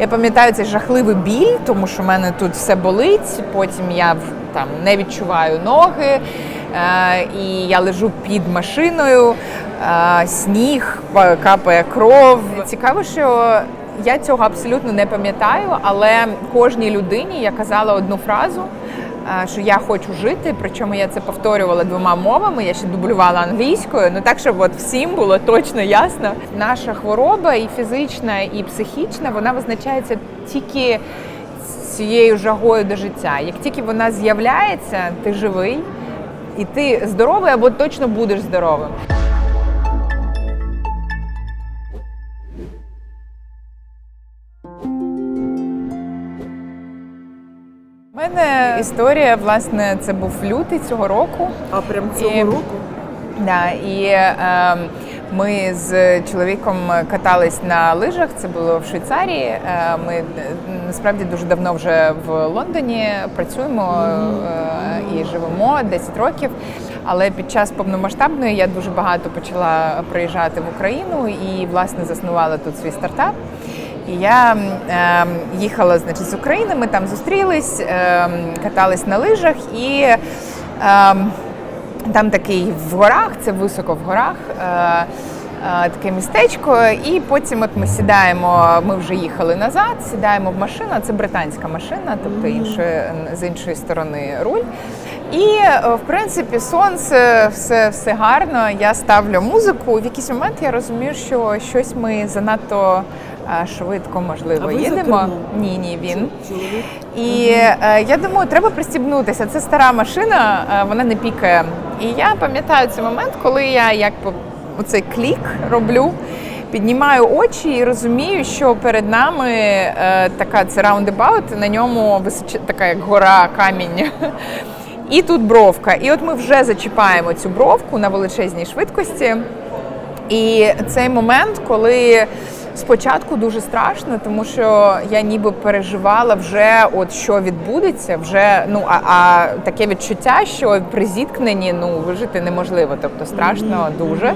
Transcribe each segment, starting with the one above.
Я пам'ятаю цей жахливий біль, тому що в мене тут все болить. Потім я там не відчуваю ноги, е, і я лежу під машиною, е, сніг, капає кров. Цікаво, що я цього абсолютно не пам'ятаю, але кожній людині я казала одну фразу. Що я хочу жити, причому я це повторювала двома мовами. Я ще дублювала англійською. Ну так, щоб от всім було точно ясно. Наша хвороба, і фізична, і психічна, вона визначається тільки цією жагою до життя. Як тільки вона з'являється, ти живий, і ти здоровий або точно будеш здоровим. Мене історія, власне, це був лютий цього року. А прям цього І- року? Да, і е, ми з чоловіком катались на лижах. Це було в Швейцарії. Е, ми е, насправді дуже давно вже в Лондоні працюємо е, і живемо 10 років. Але під час повномасштабної я дуже багато почала приїжджати в Україну і власне заснувала тут свій стартап. І я е, їхала значить, з України, ми там зустрілись, е, катались на лижах і. Е, там такий в горах, це високо в горах. Е, е, Таке містечко, і потім от ми сідаємо. Ми вже їхали назад, сідаємо в машину. Це британська машина, тобто іншої, з іншої сторони руль. І е, в принципі сонце, все, все гарно. Я ставлю музику. В якийсь момент я розумію, що щось ми занадто швидко, можливо, А ви за їдемо. кермом? Ні, ні, він. Чоловік? І е, я думаю, треба пристібнутися. Це стара машина, е, вона не пікає. І я пам'ятаю цей момент, коли я як оцей клік роблю. Піднімаю очі і розумію, що перед нами е, така це раундебаут, на ньому височ... така як гора камінь. І тут бровка. І от ми вже зачіпаємо цю бровку на величезній швидкості. І цей момент, коли спочатку дуже страшно, тому що я ніби переживала вже, от що відбудеться, вже ну а, а таке відчуття, що при зіткненні ну вижити неможливо, тобто страшно дуже.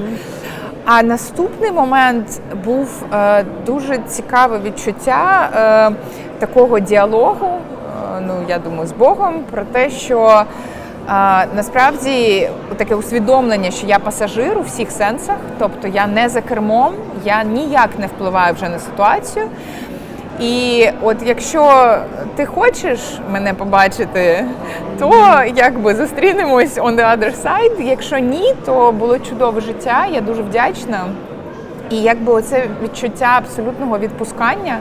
А наступний момент був е, дуже цікаве відчуття е, такого діалогу. е, Ну я думаю, з Богом про те, що а, насправді таке усвідомлення, що я пасажир у всіх сенсах, тобто я не за кермом, я ніяк не впливаю вже на ситуацію. І от якщо ти хочеш мене побачити, то якби зустрінемось on the other side. Якщо ні, то було чудове життя. Я дуже вдячна. І якби оце відчуття абсолютного відпускання,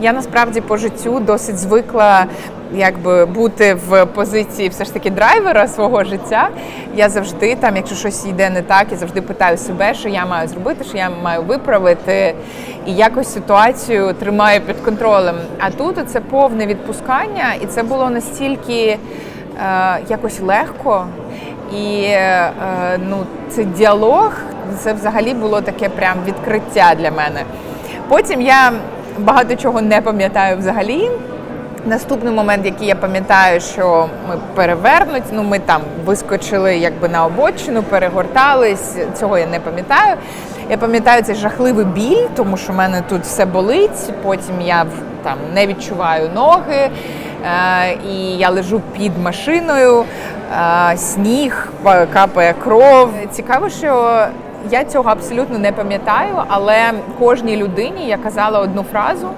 я насправді по життю досить звикла якби бути в позиції все ж таки драйвера свого життя. Я завжди там, якщо щось йде не так, я завжди питаю себе, що я маю зробити, що я маю виправити, і якось ситуацію тримаю під контролем. А тут це повне відпускання, і це було настільки е, якось легко. І е, ну, це діалог, це взагалі було таке прям відкриття для мене. Потім я багато чого не пам'ятаю взагалі. Наступний момент, який я пам'ятаю, що ми перевернуть, ну ми там вискочили якби на обочину, перегортались. Цього я не пам'ятаю. Я пам'ятаю цей жахливий біль, тому що в мене тут все болить. Потім я там не відчуваю ноги, е, і я лежу під машиною, е, сніг, капає кров. Цікаво, що я цього абсолютно не пам'ятаю, але кожній людині я казала одну фразу.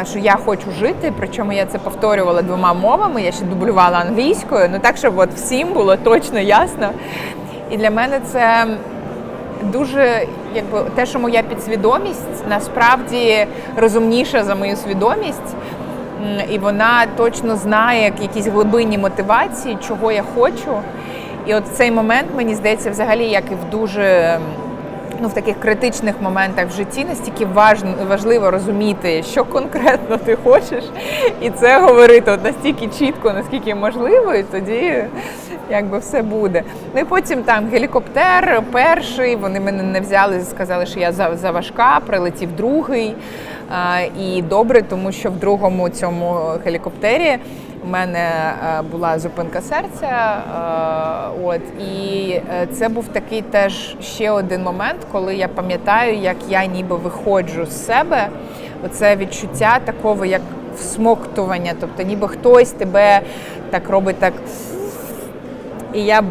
е, Що я хочу жити, причому я це повторювала двома мовами. Я ще дублювала англійською. Ну так, щоб от всім було точно ясно. І для мене це дуже якби те, що моя підсвідомість насправді розумніша за мою свідомість, і вона точно знає як якісь глибинні мотивації, чого я хочу. І от цей момент мені здається, взагалі, як і в дуже ну, в таких критичних моментах в житті настільки важливо розуміти, що конкретно ти хочеш, і це говорити от настільки чітко, наскільки можливо, і тоді якби все буде. Ну і потім там гелікоптер перший, вони мене не взяли, сказали, що я за- заважка, прилетів другий. І добре, тому що в другому цьому гелікоптері у мене е, була зупинка серця. е, От і е, це був такий теж ще один момент, коли я пам'ятаю, як я ніби виходжу з себе оце відчуття такого, як всмоктування, тобто ніби хтось тебе так робить так. І я Як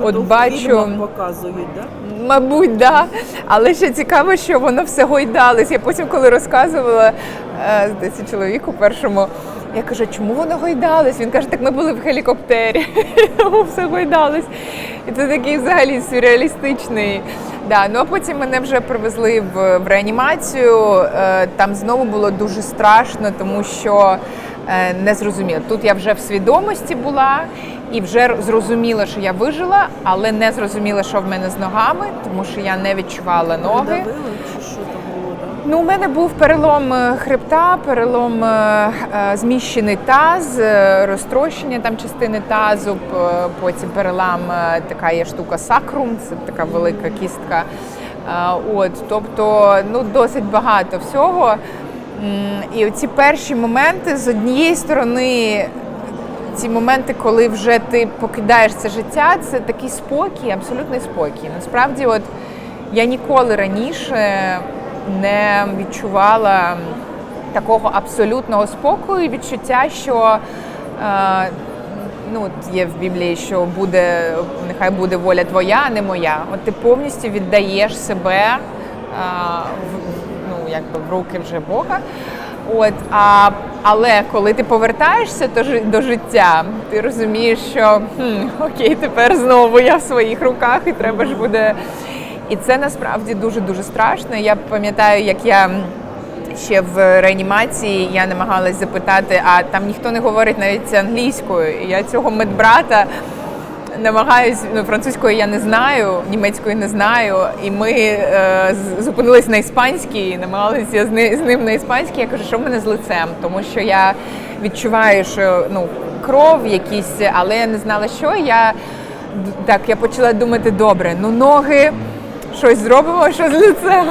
от бачу. показують, да? Мабуть, да. Але ще цікаво, що воно все гойдалось. Я потім, коли розказувала здається, чоловіку першому, я кажу, чому воно гойдалось? Він каже, так ми були в гелікоптері, все гойдалось. І це такий взагалі сюрреалістичний. Да, ну а потім мене вже привезли в, в реанімацію. Е, Там знову було дуже страшно, тому що е, не зрозуміло. Тут я вже в свідомості була і вже зрозуміла, що я вижила, але не зрозуміла, що в мене з ногами, тому що я не відчувала ноги. Придавили, чи що там було? Да? Ну, у мене був перелом е, хребта, перелом е, е, зміщений таз, розтрощення там частини тазу, потім перелам, така є штука сакрум, це така велика кістка. От, тобто, ну, досить багато всього. І ці перші моменти з однієї сторони. Ці моменти, коли вже ти покидаєш це життя, це такий спокій, абсолютний спокій. Насправді, от я ніколи раніше не відчувала такого абсолютного спокою, і відчуття, що е, ну, є в Біблії, що буде, нехай буде воля твоя, а не моя. От ти повністю віддаєш себе е, в, ну, якби в руки вже Бога. От, а, але коли ти повертаєшся до, жи- до життя, ти розумієш, що хм, окей, тепер знову я в своїх руках, і треба ж буде. І це насправді дуже дуже страшно. Я пам'ятаю, як я ще в реанімації я намагалась запитати, а там ніхто не говорить навіть англійською. Я цього медбрата намагаюсь, ну французької я не знаю, німецької не знаю. І ми е, зупинились на іспанській, намагалися з, ни- з ним на іспанській. Я кажу, що в мене з лицем, тому що я відчуваю, що ну кров якісь, але я не знала, що я так. Я почала думати, добре, ну ноги, щось зробимо, що з лицем.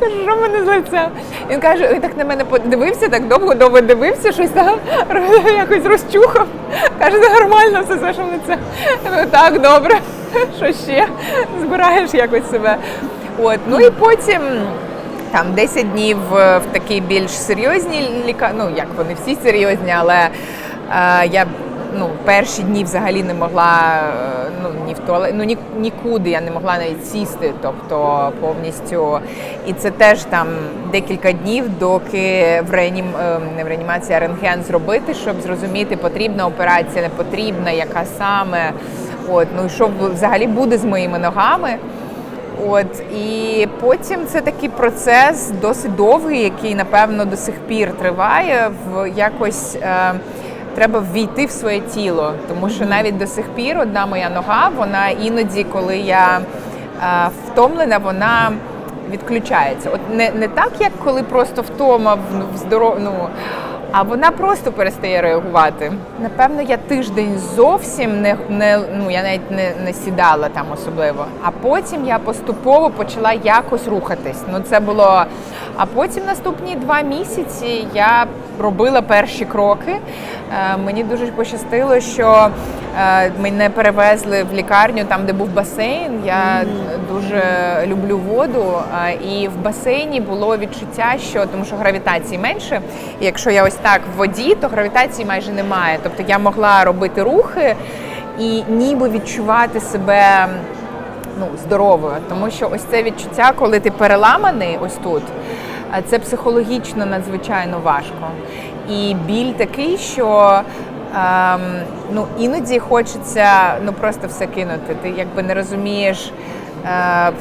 Кажу, що мене з лицем? Він каже, він так на мене подивився, так довго довго дивився, щось там якось розчухав. Каже, «Це нормально все це, що в лице. Так, добре, що ще? Збираєш якось себе. От, ну і потім. Там 10 днів е, в такій більш серйозній ліка... ну як вони всі серйозні, але е, я ну, перші дні взагалі не могла е, ну, ні в туалет, ну ні, нікуди я не могла навіть сісти, тобто повністю. І це теж там декілька днів, доки в реанім... е, не в реанімації, а рентген зробити, щоб зрозуміти, потрібна операція, не потрібна, яка саме. От, ну що взагалі буде з моїми ногами. От і потім це такий процес досить довгий, який напевно до сих пір триває. В якось е, треба ввійти в своє тіло, тому що навіть до сих пір одна моя нога, вона іноді, коли я е, втомлена, вона відключається. От не, не так, як коли просто втома в, в здоров... ну, а вона просто перестає реагувати. Напевно, я тиждень зовсім не, не ну я навіть не, не сідала там особливо. А потім я поступово почала якось рухатись. Ну це було. А потім наступні два місяці я робила перші кроки. Е, мені дуже пощастило, що е, мене перевезли в лікарню там, де був басейн. Я дуже люблю воду. І в басейні було відчуття, що тому що гравітації менше. І якщо я ось так в воді, то гравітації майже немає. Тобто я могла робити рухи і ніби відчувати себе ну, здоровою. Тому що ось це відчуття, коли ти переламаний ось тут, це психологічно надзвичайно важко. І біль такий, що ем, ну, іноді хочеться ну, просто все кинути. Ти якби не розумієш. Е,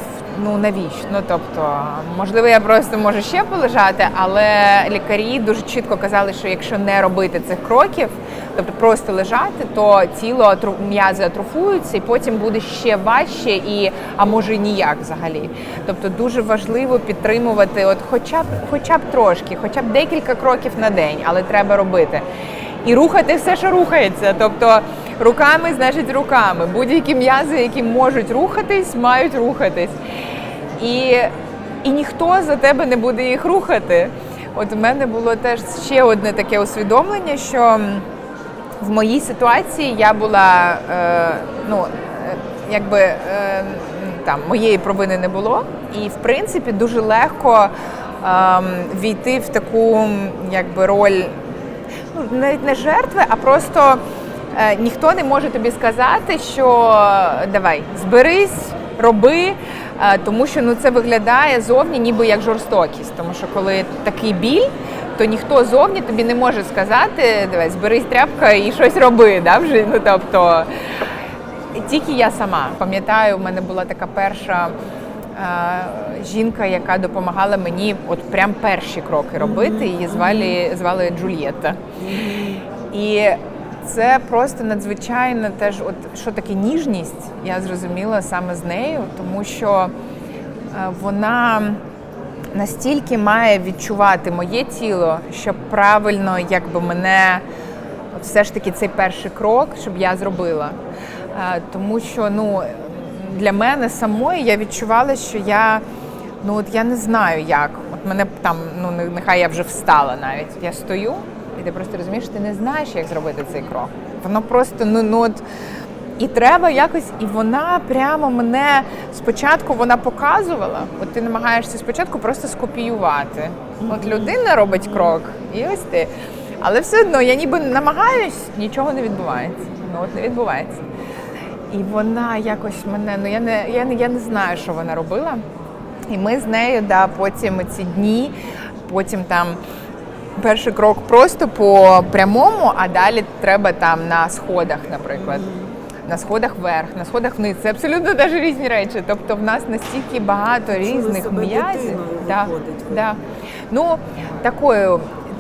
Ну навіщо? Ну тобто, можливо, я просто можу ще полежати, але лікарі дуже чітко казали, що якщо не робити цих кроків, тобто просто лежати, то тіло м'язи атрофуються, і потім буде ще важче, і а може і ніяк взагалі. Тобто дуже важливо підтримувати, от хоча б хоча б трошки, хоча б декілька кроків на день, але треба робити. І рухати все, що рухається. Тобто руками, значить, руками. Будь-які м'язи, які можуть рухатись, мають рухатись. І, і ніхто за тебе не буде їх рухати. От у мене було теж ще одне таке усвідомлення, що в моїй ситуації я була е, ну, е, якби е, там моєї провини не було, і в принципі дуже легко. ем, війти в таку якби роль ну, навіть не жертви, а просто е, ніхто не може тобі сказати, що е, давай, зберись, роби, е, тому що ну, це виглядає зовні ніби як жорстокість. Тому що коли такий біль, то ніхто зовні тобі не може сказати, давай, зберись тряпка і щось роби. Да, вже? Ну, тобто, тільки я сама пам'ятаю, в мене була така перша е, жінка, яка допомагала мені от прям перші кроки робити. Її звали, звали Джульєтта. І це просто надзвичайно теж, от що таке ніжність, я зрозуміла саме з нею, тому що е, вона настільки має відчувати моє тіло, щоб правильно якби мене все ж таки цей перший крок, щоб я зробила. Е, Тому що ну, для мене самої я відчувала, що я ну от я не знаю як. От мене там, ну не- нехай я вже встала навіть. Я стою, і ти просто розумієш, ти не знаєш, як зробити цей крок. Воно просто ну, ну от. І треба якось, і вона прямо мене спочатку вона показувала. От ти намагаєшся спочатку просто скопіювати. От людина робить крок, і ось ти. Але все одно я ніби намагаюсь, нічого не відбувається. Ну от не відбувається. І вона якось мене, ну я не, я не, я не знаю, що вона робила. І ми з нею, да, потім ці дні, потім там перший крок просто по прямому, а далі треба там на сходах, наприклад. На сходах вверх, на сходах вниз. Це абсолютно теж різні речі. Тобто в нас настільки багато різних м'язів. Да, да. Ну, такою,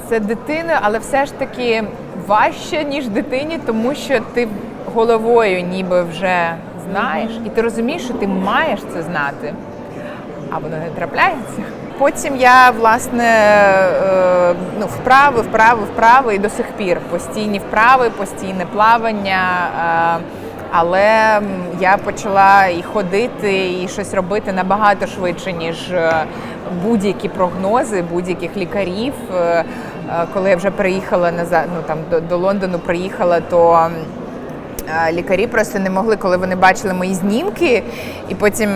це дитина, але все ж таки важче, ніж дитині, тому що ти головою ніби вже знаєш, і ти розумієш, що ти маєш це знати а воно не трапляється. Потім я власне е, ну, вправи, вправи, вправи і до сих пір постійні вправи, постійне плавання. е, Але я почала і ходити, і щось робити набагато швидше, ніж е, будь-які прогнози будь-яких лікарів. Коли я вже приїхала назад, ну там до, до Лондону приїхала, то лікарі просто не могли, коли вони бачили мої знімки, і потім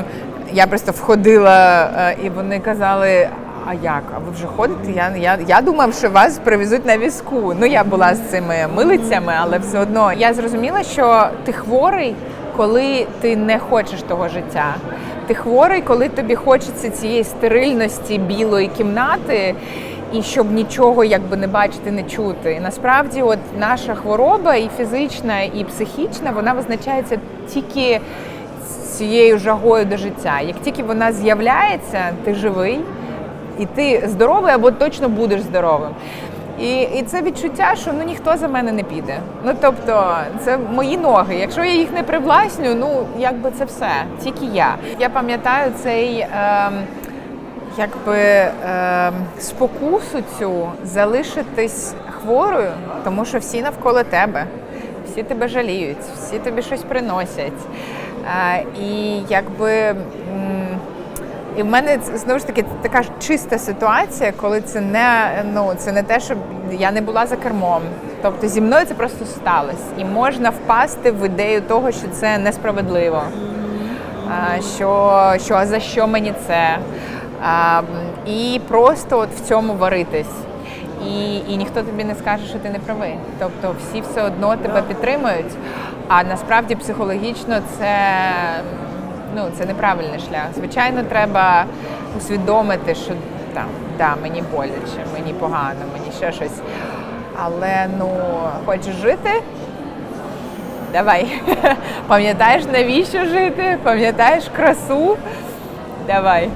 я просто входила, е, і вони казали. А як? А ви вже ходите? Я, я, я думав, що вас привезуть на візку. Ну я була з цими милицями, але все одно я зрозуміла, що ти хворий, коли ти не хочеш того життя. Ти хворий, коли тобі хочеться цієї стерильності білої кімнати, і щоб нічого якби не бачити, не чути. І насправді, от наша хвороба, і фізична, і психічна, вона визначається тільки цією жагою до життя. Як тільки вона з'являється, ти живий, і ти здоровий або точно будеш здоровим. І, і це відчуття, що ну ніхто за мене не піде. Ну тобто, це мої ноги. Якщо я їх не привласню, ну якби це все, тільки я. Я пам'ятаю цей. ем, якби е, спокусу цю залишитись хворою, тому що всі навколо тебе, всі тебе жаліють, всі тобі щось приносять. І якби. і в мене знову ж таки така чиста ситуація, коли це не ну це не те, щоб я не була за кермом. Тобто зі мною це просто сталося. І можна впасти в ідею того, що це несправедливо. А, що, що а за що мені це? А, і просто от в цьому варитись. І, і ніхто тобі не скаже, що ти не правий. Тобто всі все одно тебе підтримують. А насправді психологічно це, ну, це неправильний шлях. Звичайно, треба усвідомити, що там, да, мені боляче, мені погано, мені ще щось. Але ну, хочеш жити, Давай. Пам'ятаєш, навіщо жити? Пам'ятаєш красу? Давай.